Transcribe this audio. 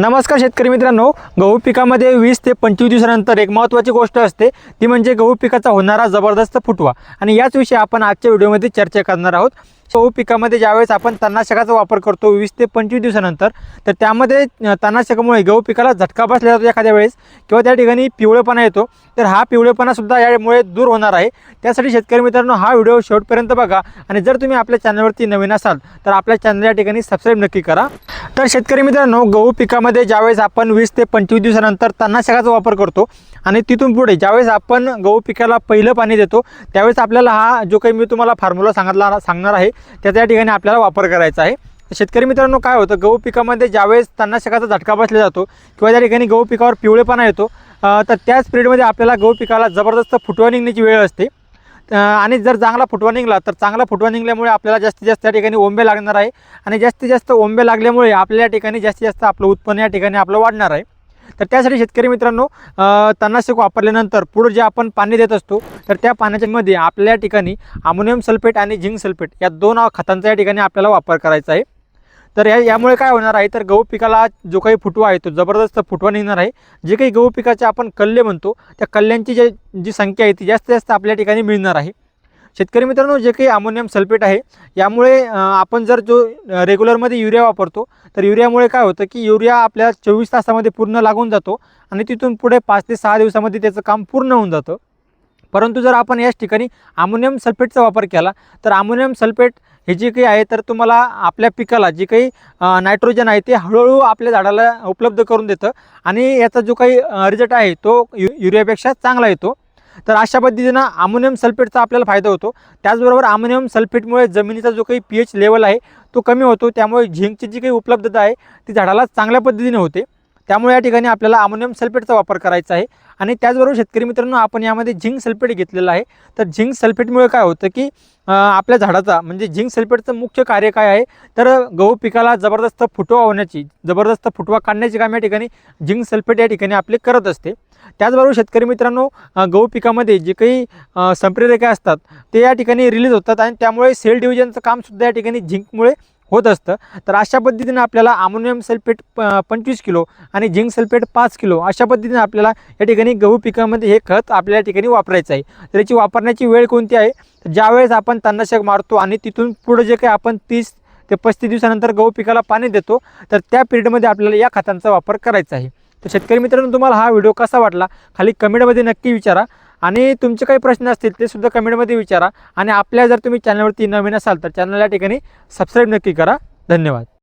नमस्कार शेतकरी मित्रांनो गहू पिकामध्ये वीस ते पंचवीस दिवसानंतर एक महत्त्वाची गोष्ट असते ती म्हणजे गहू पिकाचा होणारा जबरदस्त फुटवा. आणि याच विषयी आपण आजच्या व्हिडिओमध्ये चर्चा करणार आहोत. गहू पिकामध्ये ज्यावेळेस आपण तणनाशकाचा वापर करतो वीस ते पंचवीस दिवसानंतर तर त्यामध्ये तणनाशकामुळे गहू पिकाला झटका बसला जातो एखाद्या वेळेस किंवा त्या ठिकाणी पिवळेपणा येतो तर हा पिवळेपणासुद्धा यामुळे दूर होणार आहे. त्यासाठी शेतकरी मित्रांनो हा व्हिडिओ शेवटपर्यंत बघा. आणि जर तुम्ही आपल्या चॅनलवरती नवीन असाल तर आपल्या चॅनल या ठिकाणी सबस्क्राईब नक्की करा. तर शेतकरी मित्रांनो गहू पिकामध्ये ज्यावेळेस आपण वीस ते पंचवीस दिवसानंतर तणनाशकाचा वापर करतो आणि तिथून पुढे ज्यावेळेस आपण गहू पिकाला पहिलं पाणी देतो त्यावेळेस आपल्याला हा जो काही मी तुम्हाला फॉर्म्युला सांगितला सांगणार आहे त्याच्या ठिकाणी आपल्याला वापर करायचा आहे. शेतकरी मित्रांनो काय होतं? गहू पिकामध्ये ज्यावेळेस तणनाशकाचा झटका बसला जातो किंवा त्या ठिकाणी गहू पिकावर पिवळेपणा येतो तर त्याच पिरियडमध्ये आपल्याला गहू पिकाला जबरदस्त फुटवा निघण्याची वेळ असते. आणि जर चांगला फुटवा निघला तर चांगला फुटवा निघल्यामुळे आपल्याला जास्तीत जास्त या ठिकाणी ओंबे लागणार आहे. आणि जास्तीत जास्त ओंबे लागल्यामुळे आपल्या या ठिकाणी जास्तीत जास्त आपलं उत्पन्न या ठिकाणी आपलं वाढणार आहे. तर त्यासाठी शेतकरी मित्रांनो तणनाशक वापरल्यानंतर पुढं जे आपण पाणी देत असतो तर त्या पाण्याच्यामध्ये आपल्या ठिकाणी अमोनियम सल्फेट आणि झिंक सल्फेट या दोन खतांचा या ठिकाणी आपल्याला वापर करायचा आहे. तर या यामुळे काय होणार आहे तर गहू पिकाला जो काही फुटवा आहे तो जबरदस्त फुटवा निघणार आहे. जे काही गहू पिकाचे आपण कल्ले म्हणतो त्या कल्ल्यांची जे जी संख्या आहे ती जास्तीत जास्त आपल्या ठिकाणी मिळणार आहे. शेतकरी मित्रांनो जे काही अमोनियम सल्फेट आहे यामुळे आपण जर जो रेग्युलरमध्ये युरिया वापरतो तर युरियामुळे काय होतं की युरिया आपल्या चोवीस तासामध्ये पूर्ण लागून जातो आणि तिथून पुढे पाच ते सहा दिवसामध्ये त्याचं काम पूर्ण होऊन जातं. परंतु जर आपण याच ठिकाणी अमोनियम सल्फेटचा वापर केला तर अमोनियम सल्फेट हे जे काही आहे तर तुम्हाला आपल्या पिकाला जे काही नायट्रोजन आहे ते हळूहळू आपल्या झाडाला उपलब्ध करून देतं आणि याचा जो काही रिझल्ट आहे तो यु युरियापेक्षा चांगला येतो. तर अशा पद्धतीनं अमोनियम सल्फेटचा आपल्याला फायदा होतो. त्याचबरोबर अमोनियम सल्फेटमुळे जमिनीचा जो काही पी एच लेवल आहे तो कमी होतो. त्यामुळे झिंकची जी काही उपलब्धता आहे ती झाडाला चांगल्या पद्धतीने होते. त्यामुळे या ठिकाणी आपल्याला अमोनियम सल्फेटचा वापर करायचा आहे. आणि त्याचबरोबर शेतकरी मित्रांनो आपण यामध्ये झिंक सल्फेट घेतलेलं आहे. तर झिंक सल्फेटमुळे काय होतं की आपल्या झाडाचा म्हणजे झिंक सल्फेटचं मुख्य कार्य काय आहे? तर गहू पिकाला जबरदस्त फुटवा होण्याची जबरदस्त फुटवा काढण्याची काम या ठिकाणी झिंक सल्फेट या ठिकाणी आपले करत असते. त्याचबरोबर शेतकरी मित्रांनो गहू पिकामध्ये जे काही संप्रेरके असतात ते या ठिकाणी रिलीज होतात आणि त्यामुळे सेल डिव्हिजनचं कामसुद्धा या ठिकाणी झिंकमुळे होत असतं. तर अशा पद्धतीने आपल्याला अमोनियम सल्फेट प पंचवीस किलो आणि झिंक सल्फेट पाच किलो अशा पद्धतीने आपल्याला या ठिकाणी गहू पिकामध्ये हे खत आपल्या या ठिकाणी वापरायचं आहे. तर याची वापरण्याची वेळ कोणती आहे? तर ज्यावेळेस आपण तणनाशक मारतो आणि तिथून पुढं जे काही आपण तीस ते पस्तीस दिवसानंतर गहू पिकाला पाणी देतो तर त्या पिरियडमध्ये आपल्याला या खतांचा वापर करायचा आहे. तर शेतकरी मित्रांनो तुम्हाला हा व्हिडिओ कसा वाटला? खाली कमेंटमध्ये नक्की विचारा. आणि तुमचे काही प्रश्न असतील ते सुद्धा कमेंटमध्ये विचारा. आणि आपल्या जर तुम्ही चॅनलवरती नवीन असाल तर चॅनल या ठिकाणी सबस्क्राईब नक्की करा. धन्यवाद.